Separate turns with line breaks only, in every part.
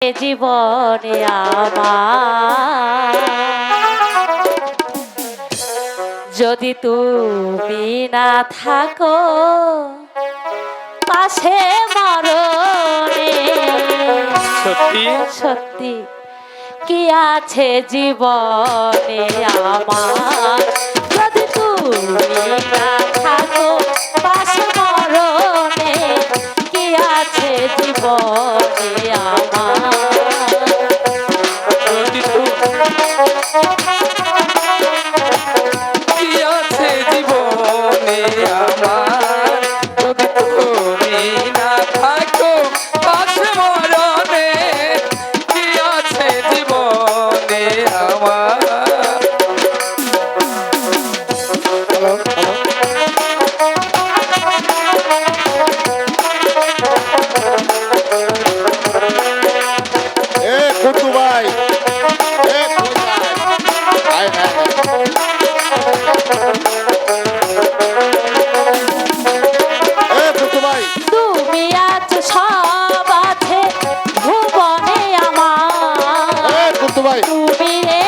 জীবনে যদি তুমি না থাকো পাশে মরণে।
সত্যি?
সত্যি। কি আছে জীবনে আমার? Do Bye.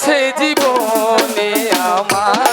আছে জীবনে আমার।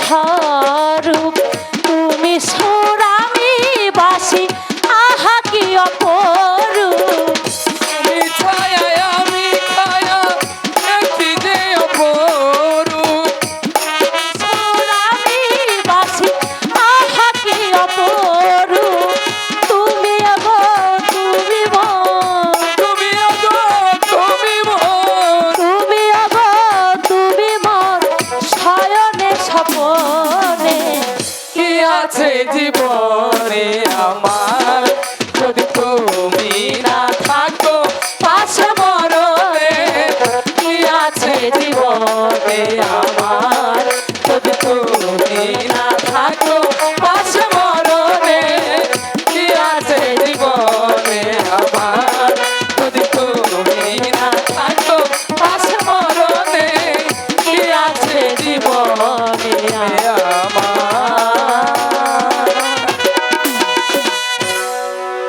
ছাড়ুক জীবন।